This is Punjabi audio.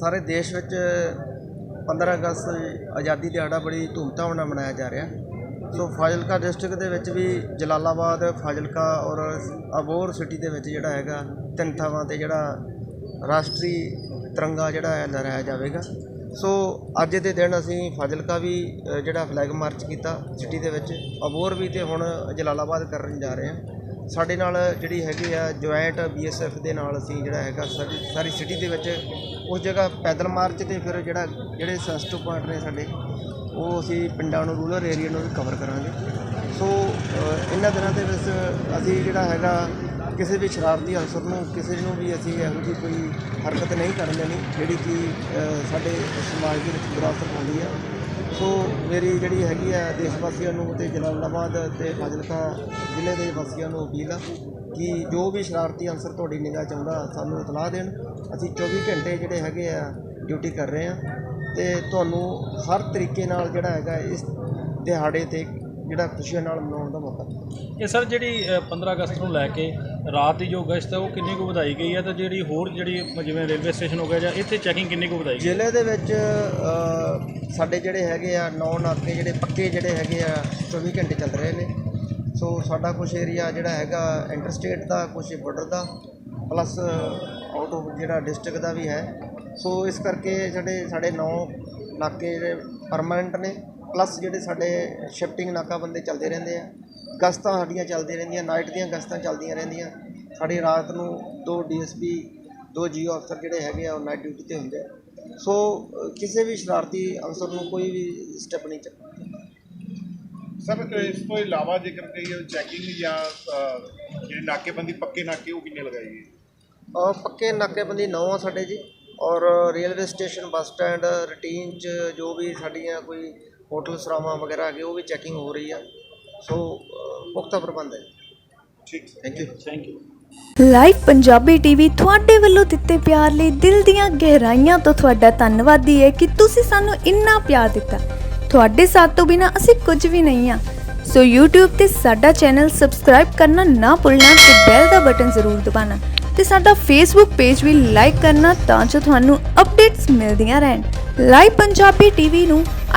ਸਾਰੇ ਦੇਸ਼ ਵਿੱਚ 15 ਅਗਸਤ ਆਜ਼ਾਦੀ ਦਿਹਾੜਾ ਬੜੀ ਧੂਮਧਾਮ ਨਾਲ ਮਨਾਇਆ ਜਾ ਰਿਹਾ। ਸੋ ਫਾਜ਼ਿਲਕਾ ਡਿਸਟ੍ਰਿਕਟ ਦੇ ਵਿੱਚ ਵੀ ਜਲਾਲਾਬਾਦ, ਫਾਜ਼ਿਲਕਾ ਔਰ ਅਬੋਰ ਸਿਟੀ ਦੇ ਵਿੱਚ ਜਿਹੜਾ ਹੈਗਾ, ਤਿੰਨ ਥਾਵਾਂ ਤੇ ਜਿਹੜਾ ਰਾਸ਼ਟਰੀ ਤਿਰੰਗਾ ਜਿਹੜਾ ਹੈ ਲਹਿਰਾਇਆ ਜਾਵੇਗਾ। ਸੋ ਅੱਜ ਦੇ ਦਿਨ ਅਸੀਂ ਫਾਜ਼ਿਲਕਾ ਵੀ ਜਿਹੜਾ ਫਲੈਗ ਮਾਰਚ ਕੀਤਾ ਸਿਟੀ ਦੇ ਵਿੱਚ। ਅਬੋਹਰ ਵੀ ਤੇ ਹੁਣ ਜਲਾਲਾਬਾਦ ਕਰਨ ਜਾ ਰਹੇ ਹਾਂ। ਸਾਡੇ ਨਾਲ ਜਿਹੜੀ ਹੈਗੀ ਆ, ਜੁਆਇੰਟ ਬੀਐਸਐਫ ਦੇ ਨਾਲ ਅਸੀਂ ਜਿਹੜਾ ਹੈਗਾ ਸਾਰੀ ਸਿਟੀ ਦੇ ਵਿੱਚ ਉਸ ਜਗ੍ਹਾ ਪੈਦਲ ਮਾਰਚ ਤੇ ਫਿਰ ਜਿਹੜਾ, ਜਿਹੜੇ ਸੈਂਸਟਿਵ ਪੁਆਇੰਟ ਨੇ ਸਾਡੇ, ਉਹ ਅਸੀਂ ਪਿੰਡਾਂ ਨੂੰ ਰੂਰਲ ਏਰੀਆ ਨੂੰ ਵੀ ਕਵਰ ਕਰਾਂਗੇ। ਸੋ ਇਹਨਾਂ ਦਿਨਾਂ ਦੇ ਵਿੱਚ ਅਸੀਂ ਜਿਹੜਾ ਹੈਗਾ, ਕਿਸੇ ਵੀ ਸ਼ਰਾਰਤੀ ਅਨਸਰ ਨੂੰ, ਕਿਸੇ ਨੂੰ ਵੀ ਅਸੀਂ ਇਹੋ ਜਿਹੀ ਕੋਈ ਹਰਕਤ ਨਹੀਂ ਕਰਨ ਦੇਣੀ, ਜਿਹੜੀ ਕਿ ਸਾਡੇ ਸਮਾਜ ਦੇ ਵਿੱਚ ਬੁਰਾ ਅਸਰ ਪਾਉਂਦੀ ਆ। ਸੋ ਮੇਰੀ ਜਿਹੜੀ ਹੈਗੀ ਆ ਦੇਸ਼ ਵਾਸੀਆਂ ਨੂੰ ਤੇ ਜਲਾਲਾਬਾਦ ਤੇ ਫਾਜ਼ਿਲਕਾ ਜ਼ਿਲ੍ਹੇ ਦੇ ਵਾਸੀਆਂ ਨੂੰ ਅਪੀਲ ਆ ਕਿ ਜੋ ਵੀ ਸ਼ਰਾਰਤੀ ਅਨਸਰ ਤੁਹਾਡੀ ਨਿਗਾਹ ਚਾਹੁੰਦਾ ਸਾਨੂੰ ਇਤਲਾਹ ਦੇਣ। ਅਸੀਂ 24 ਘੰਟੇ ਜਿਹੜੇ ਹੈਗੇ ਆ ਡਿਊਟੀ ਕਰ ਰਹੇ ਆ ਤੇ ਤੁਹਾਨੂੰ ਹਰ ਤਰੀਕੇ ਨਾਲ ਜਿਹੜਾ ਹੈਗਾ ਇਸ ਦਿਹਾੜੇ ਤੇ ਜਿਹੜਾ ਖੁਸ਼ੀਆਂ ਨਾਲ ਮਨਾਉਣ ਦਾ ਮੌਕਾ ਦਿੱਤਾ। ਇਹ ਸਰ ਜਿਹੜੀ ਅ, 15 ਅਗਸਤ ਨੂੰ ਲੈ ਕੇ ਰਾਤ ਦੀ ਜੋ ਗਸ਼ਤ ਹੈ ਉਹ ਕਿੰਨੀ ਕੁ ਵਧਾਈ ਗਈ ਹੈ? ਤੇ ਜਿਹੜੀ ਹੋਰ ਜਿਹੜੀ ਜਿਵੇਂ ਰੇਲਵੇ ਸਟੇਸ਼ਨ ਹੋ ਗਿਆ ਜਾਂ ਇੱਥੇ ਚੈਕਿੰਗ ਕਿੰਨੀ ਕੁ ਵਧਾਈ ਗਈ? ਜ਼ਿਲ੍ਹੇ ਦੇ ਵਿੱਚ ਅ, ਸਾਡੇ ਜਿਹੜੇ ਹੈਗੇ ਆ ਨੌ ਨਾਕੇ ਜਿਹੜੇ ਪੱਕੇ ਜਿਹੜੇ ਹੈਗੇ ਆ 24 ਘੰਟੇ ਚੱਲ ਰਹੇ ਨੇ। ਸੋ ਸਾਡਾ ਕੁਝ ਏਰੀਆ ਜਿਹੜਾ ਹੈਗਾ ਇੰਟਰਸਟੇਟ ਦਾ ਕੁਝ ਬਾਰਡਰ ਦਾ ਪਲੱਸ ਆਊਟ ਆਫ ਜਿਹੜਾ ਡਿਸਟ੍ਰਿਕਟ ਦਾ ਵੀ ਹੈ। ਸੋ ਇਸ ਕਰਕੇ ਸਾਡੇ ਸਾਡੇ ਨੌ ਨਾਕੇ ਜਿਹੜੇ ਪਰਮਾਨੈਂਟ ਨੇ ਪਲੱਸ ਜਿਹੜੇ ਸਾਡੇ ਸ਼ਿਫਟਿੰਗ ਨਾਕਾਬੰਦੀ ਚੱਲਦੇ ਰਹਿੰਦੇ ਆ ਗਸਤਾਂ ਸਾਡੀਆਂ ਚੱਲਦੀਆਂ ਰਹਿੰਦੀਆਂ ਨਾਈਟ ਦੀਆਂ ਗਸਤਾਂ ਚੱਲਦੀਆਂ ਰਹਿੰਦੀਆਂ। ਸਾਡੀ ਰਾਤ ਨੂੰ ਦੋ ਡੀਐਸਪੀ ਦੋ ਜੀਓ ਅਫਸਰ ਜਿਹੜੇ ਹੈਗੇ ਆ ਉਹ ਨਾਈਟ ਡਿਊਟੀ ਤੇ ਹੁੰਦੇ ਆ। ਸੋ ਕਿਸੇ ਵੀ ਸ਼ਰਾਰਤੀ ਅਨਸਰ ਨੂੰ ਕੋਈ ਵੀ ਸਟੈਪ ਨਹੀਂ ਚੱਕਣਾ ਸਰ ਇਸ ਤੋਂ ਇਲਾਵਾ ਜੇਕਰ ਕਹੀਏ ਚੈਕਿੰਗ ਜਾਂ ਜਿਹੜੀ ਨਾਕੇਬੰਦੀ ਪੱਕੇ ਨਾਕੇ ਉਹ ਕਿੰਨੇ ਲਗਾਈ ਗਈ? ਅ, ਪੱਕੇ ਨਾਕੇਬੰਦੀ ਨੌ ਆ ਸਾਡੇ ਜੀ। ਔਰ railway station bus stand routine ਚ ਜੋ ਵੀ ਸਾਡੀਆਂ ਕੋਈ ਹੋਟਲ ਸਰਾਵਾਂ ਵਗੈਰਾ ਹੈਗੇ ਉਹ ਵੀ ਚੈਕਿੰਗ ਹੋ ਰਹੀ ਆ। ਸੋ ਪੁਖਤਾ ਪ੍ਰਬੰਧ ਹੈ। ਠੀਕ। Thank you thank you live Punjabi TV ਤੁਹਾਡੇ ਵੱਲੋਂ ਦਿੱਤੇ ਪਿਆਰ ਲਈ ਦਿਲ ਦੀਆਂ ਗਹਿਰਾਈਆਂ ਤੋਂ ਤੁਹਾਡਾ ਧੰਨਵਾਦੀ ਹੈ ਕਿ ਤੁਸੀਂ ਸਾਨੂੰ ਇੰਨਾ ਪਿਆਰ ਦਿੱਤਾ। ਤੁਹਾਡੇ ਸਾਥ ਤੋਂ ਬਿਨਾ ਅਸੀਂ ਕੁਝ ਵੀ ਨਹੀਂ ਆ ਸੋ YouTube ਤੇ ਸਾਡਾ ਚੈਨਲ ਸਬਸਕ੍ਰਾਈਬ ਕਰਨਾ ਨਾ ਭੁੱਲਣਾ ਤੇ ਬੈਲ ਦਾ ਬਟਨ ਜ਼ਰੂਰ ਦਬਾਉਣਾ। ਤੇ ਸਾਡਾ Facebook ਪੇਜ ਵੀ ਲਾਈਕ ਕਰਨਾ ਤਾਂ ਜੋ ਤੁਹਾਨੂੰ ਅਪਡੇਟਸ ਮਿਲਦੀਆਂ ਰਹਿਣ। ਲਾਈਵ ਪੰਜਾਬੀ ਟੀਵੀ ਨੂੰ